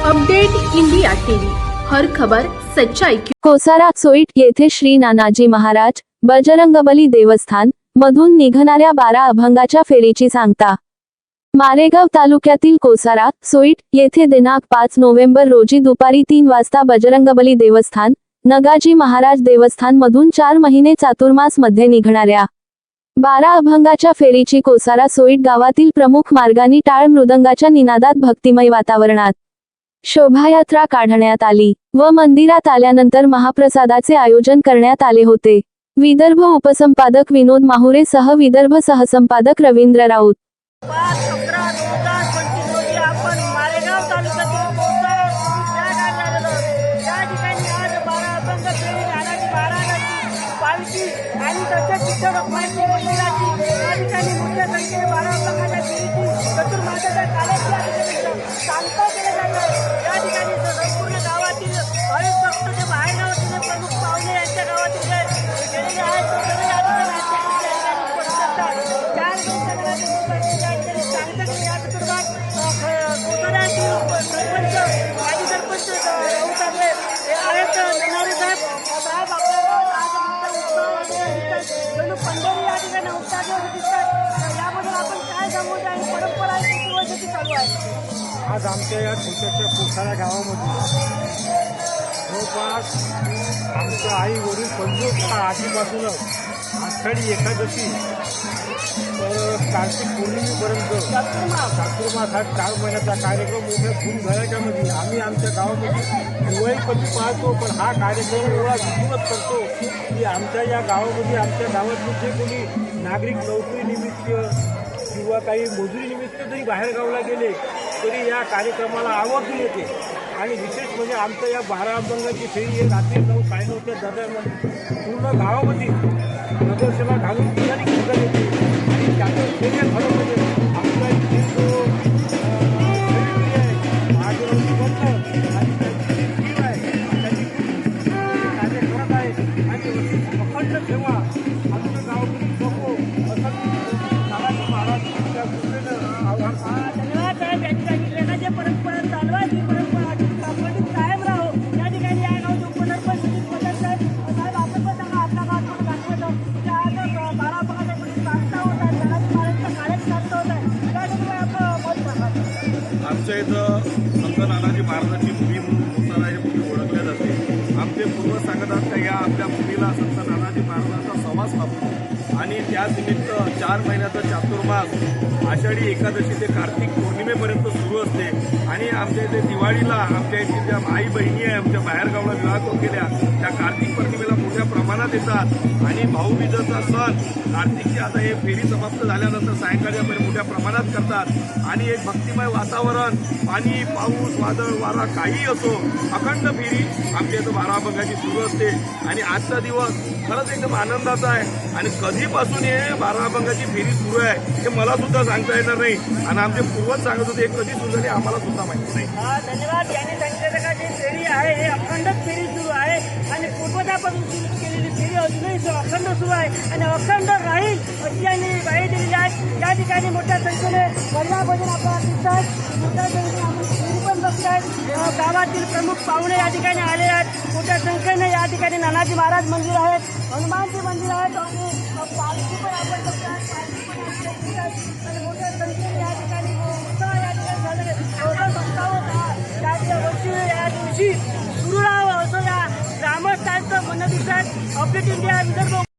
Update India TV. हर खबर सच्चाई की कोसारा सोईट येथे श्री नानाजी महाराज बजरंगबली देवस्थान मधून निघणाऱ्या बारा अभंगाच्या फेरीची सांगता. मारेगाव तालुक्यातील कोसारा सोईट येथे दिनांक पाच नोव्हेंबर रोजी दुपारी तीन वाजता बजरंगबली देवस्थान नगाजी महाराज देवस्थान मधून चार महिने चातुर्मासमध्ये निघणाऱ्या. बारा अभंगाच्या फेरीची कोसारा सोईट गावातील प्रमुख मार्गानी टाळ मृदंगाच्या निनादात भक्तिमय वातावरणात. शोभायात्रा काढण्यात आली व मंदिरात आल्यानंतर महाप्रसादाचे आयोजन करण्यात आले होते. विदर्भ उपसंपादक विनोद माहुरे सह विदर्भ सहसंपादक रवींद्र राऊत. पाच साहेब आपल्याला आज आमच्या पंढरी या ठिकाणी उत्साह दिसतात याबद्दल आपण काय सांगू आणि परंपरा किती वर्षाची चालू आहे आज आमच्या या गावामध्ये जवळपास आमचं आई वडील पंचवीस आधीपासूनच. आषाढी एकादशी. तर कार्तिक पौर्णिमेपर्यंत चातुर्मास हा चार महिन्याचा कार्यक्रम मोठ्या धूमधडाक्यामध्ये आम्ही आमच्या गावामध्ये दिवाळीपती पाहतो पण हा कार्यक्रम एवढा विपूर्णच करतो की आमच्या या गावामध्ये आमच्या गावातले जे कोणी नागरिक नोकरीनिमित्त किंवा काही मजुरीनिमित्त जरी बाहेरगावला गेले तरी या कार्यक्रमाला आवर्जून येते. आणि विशेष म्हणजे आमचं या बारा अभंगाची फेरी हे रात्री नऊ साडेनऊच्या दरम्यान पूर्ण गावामध्ये नगरसेवा घालून ठिकाणी घेतली आणि त्याचं फेरी खरं आमच्या इथं संत नानाजी महाराजांची भूमी म्हणून कोसारा ही भूमी ओळखल्या जाते. आमचे पूर्व सांगत का या आपल्या भूमीला संत नानाजी महाराजांचा समास लाभतो आणि त्यानिमित्त चार महिन्याचा चातुर्मास आषाढी एकादशी ते कार्तिक पौर्णिमेपर्यंत सुरू असते. आणि आमच्या इथे दिवाळीला आमच्या इथे ज्या आई बहिणी आहे आमच्या बाहेरगावला विवाह केल्या देतात. आणि भाऊबीजेचा सण कार्तिकची आता हे फेरी समाप्त झाल्यानंतर सायंकाळच्या आपण मोठ्या प्रमाणात करतात. आणि एक भक्तिमय वातावरण पाणी पाऊस वादळ वारा काही असो अखंड फेरी आमच्या इथं बारामंगाची सुरू असते. आणि आजचा दिवस खरंच एकदम आनंदाचा आहे. आणि कधीपासून हे बारा अभंगाची फेरी सुरू आहे हे मला सुद्धा सांगता येणार नाही. आणि आमचे पूर्वज सांगत होते हे कधी सुरू झाली आम्हाला सुद्धा माहिती नाही. धन्यवाद. केलेली फेरी अजूनही सु- अखंड सुरू आहे आणि अखंड राहील अशी यांनी ग्वाही दिलेली आहे या ठिकाणी मोठ्या संख्येने महिला भजन आपल्याला दिसतात मोठ्या संख्येने आपण फेरी पण बघतायत अं, गावातील प्रमुख पाहुणे या ठिकाणी आले आहेत मोठ्या संख्येने या ठिकाणी नानाजी महाराज मंदिर आहेत हनुमानजी मंदिर आहेत आणि अं, पालखी पण आपण बघताय पालखी पण आपल्या दिसत आहेत. आणि मोठ्या संख्येने या ठिकाणी उत्साह या ठिकाणी झालेला आहे. चौदा सत्तावन्न हा या वर्षी या दिवशी अपडेट इंडिया विदर्भ